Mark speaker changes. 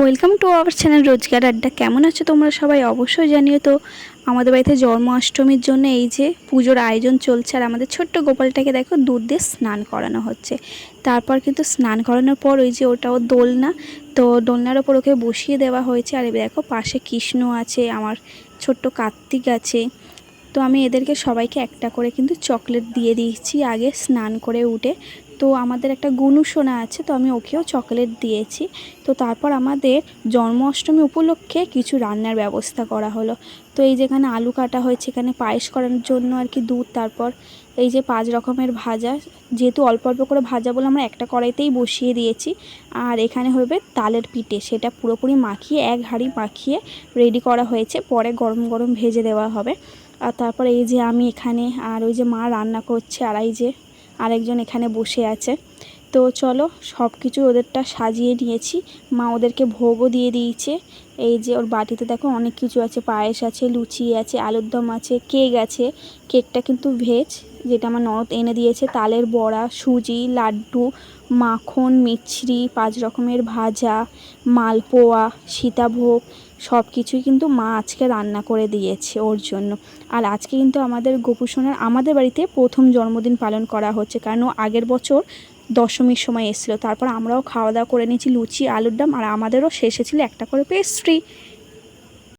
Speaker 1: Welcome to our channel রোজগার আড্ডা কেমন আছো তোমরা সবাই? অবশ্যই জানিও তো, আমাদের বাড়িতে জন্মাষ্টমীর জন্য এই যে পুজোর আয়োজন চলছে, আর আমাদের ছোট্ট গোপালটাকে দেখো দুধ দিয়ে স্নান করানো হচ্ছে। তারপর কিন্তু স্নান করানোর পর ওই যে ওটাও দোলনা, তো দোলনার ওপর ওকে বসিয়ে দেওয়া হয়েছে। আর দেখো, পাশে কৃষ্ণ আছে, আমার ছোট্ট কার্তিক আছে। তো আমি এদেরকে সবাইকে একটা করে কিন্তু চকলেট দিয়ে দিয়েছি, আগে স্নান করে উঠে। তো আমাদের একটা গুনু সোনা আছে, তো আমি ওকেও চকলেট দিয়েছি। তো তারপর আমাদের জন্মাষ্টমী উপলক্ষে কিছু রান্নার ব্যবস্থা করা হলো। তো এই যেখানে আলু কাটা হয়েছে, এখানে পায়েস করানোর জন্য আর কি দুধ, তারপর এই যে পাঁচ রকমের ভাজা, যেহেতু অল্প অল্প করে ভাজা বলে আমরা একটা কড়াইতেই বসিয়ে দিয়েছি। আর এখানে হবে তালের পিঠে, সেটা পুরোপুরি মাখিয়ে, এক হাঁড়ি মাখিয়ে রেডি করা হয়েছে। পরে গরম গরম ভেজে দেওয়া হবে। আর তারপর এই যে আমি এখানে আর ওই যে মা রান্না করছে, আর এই যে আরেকজন এখানে বসে আছে। তো চলো সব কিছু ওদেরটা সাজিয়ে নিয়েছি। মা ওদেরকে ভোগও দিয়ে দিয়েছে। এই যে ওর বাটিতে দেখো অনেক কিছু আছে, পায়েস আছে, লুচি আছে, আলুর দম আছে, কেক আছে। কেকটা কিন্তু ভেজ, যেটা আমার ননদ এনে দিয়েছে। তালের বড়া, সুজি, লাড্ডু, মাখন, মিছরি, পাঁচ রকমের ভাজা, মালপোয়া, সীতাভোগ সব কিছুই কিন্তু মা আজকে রান্না করে দিয়েছে ওর জন্য। আর আজকে কিন্তু আমাদের গোপুসোনার, আমাদের বাড়িতে প্রথম জন্মদিন পালন করা হচ্ছে। কারণ আগের বছর দশমীর সময় এসেছিল। তারপর আমরাও খাওয়া দাওয়া করে নিয়েছি, লুচি, আলুর ডাম আর আমাদেরও শেষে ছিল একটা করে পেস্ট্রি